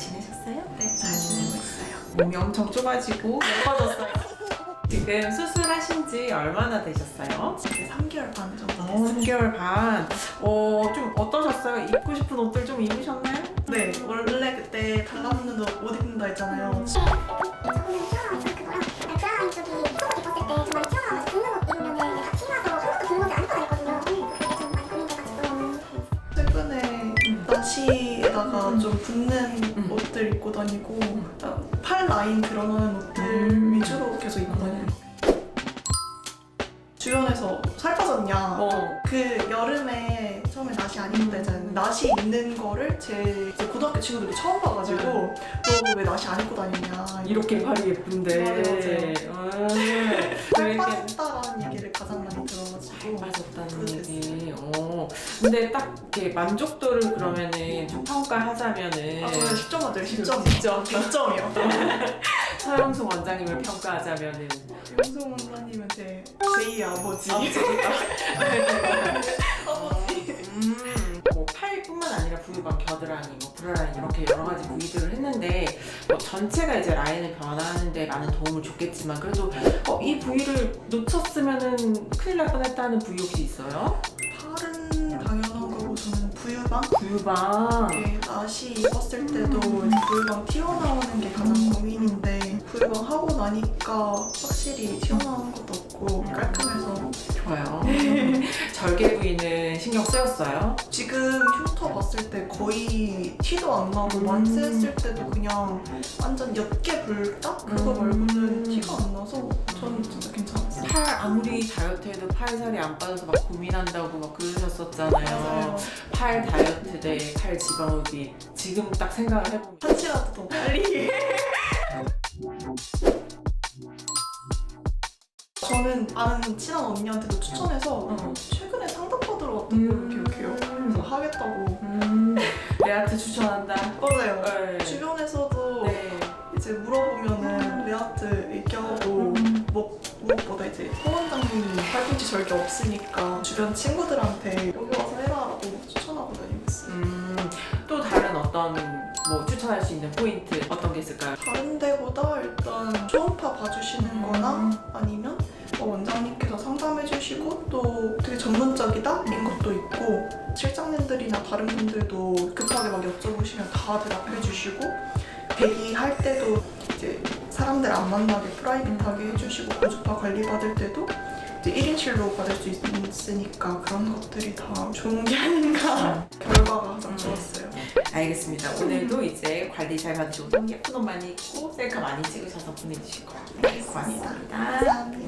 지내셨어요? 네, 잘 지내고 있어요. 몸이 엄청 좁아지고 예뻐졌어요. 지금 수술하신 지 얼마나 되셨어요? 이제 3개월 반 정도 어, 됐어요. 3개월 반. 어, 좀 어떠셨어요? 입고 싶은 옷들 좀 입으셨나요? 네, 원래 그때 달라붙는 옷못 입는다 했잖아요. 최근에 에다가 좀 붙는 음. 옷들 입고 다니고 팔 라인 드러나는 옷들 음. 위주로 계속 입고 다녀요. 주변에서 살 빠졌냐? 어. 그 여름에 처음에 나시 안 입는다 했잖아요. 나시 입는 거를 제 고등학교 친구들이 처음 봐가지고 너왜 나시 안 입고 다니냐 이렇게 팔이 예쁜데. 맞아요, 음. 살 그렇게 빠졌다 근데 딱 이렇게 만족도를 그러면은 좀 평가하자면은 아 저는 10점 맞아요 10점. 10점. 100점이요. 서영수 원장님을 평가하자면은. 영성 원장님은 제 제2의 아버지. 아버지. 음, 뭐 팔뿐만 아니라 부유방, 겨드랑이, 뭐 브라라인 이렇게 여러 가지 부위들을 했는데 뭐 전체가 이제 라인을 변화하는데 많은 도움을 줬겠지만 그래도 어, 이 부위를 놓쳤으면은 큰일 날 뻔했다는 부위 혹시 있어요? 저는 부유방 부유방. 이게 나시 입었을 때도 부유방 튀어나오는 게 가장 고민인데 부유방 하고 나니까 확실히 튀어나오는 것도 없고 깔끔해서 좋아요. 절개 부위는 신경 쓰였어요? 지금 흉터 봤을 때 거의 티도 안 나고 만세했을 때도 그냥 완전 옅게 불다? 그거 음. 말고는 티가 안 나서 팔 아무리 다이어트해도 팔살이 안 빠져서 막 고민한다고 막 그러셨었잖아요. 팔 다이어트 대 팔 지방 흡입 지금 딱 생각을 해보면 한시라도 더 빨리. 저는 아는 친한 언니한테도 추천해서 어. 최근에 상담받으러 왔던 음. 걸로 기억해요. 그래서 하겠다고. 음, 레아트 추천한다. 맞아요. 절개 없으니까 주변 친구들한테 여기 와서 해라라고 추천하고 다니고 있어요. 음, 또 다른 어떤 뭐 추천할 수 있는 포인트 어떤 게 있을까요? 다른 데보다 일단 초음파 봐주시는 거나 아니면 뭐 원장님께서 상담해 주시고 또 되게 전문적이다 인 것도 있고 실장님들이나 다른 분들도 급하게 막 여쭤보시면 다 대답해 주시고 대기할 때도 이제 사람들 안 만나게 프라이빗하게 해주시고 고주파 관리 받을 때도 이제 1인실로 받을 수 있으니까 그런 것들이 다 좋은 게 아닌가 결과가 가장 좋았어요. 알겠습니다. 오늘도 이제 관리 잘 받으시고 예쁜 옷 많이 입고 셀카 많이 찍으셔서 보내주실 거예요. 네, 고맙습니다. 감사합니다. 네.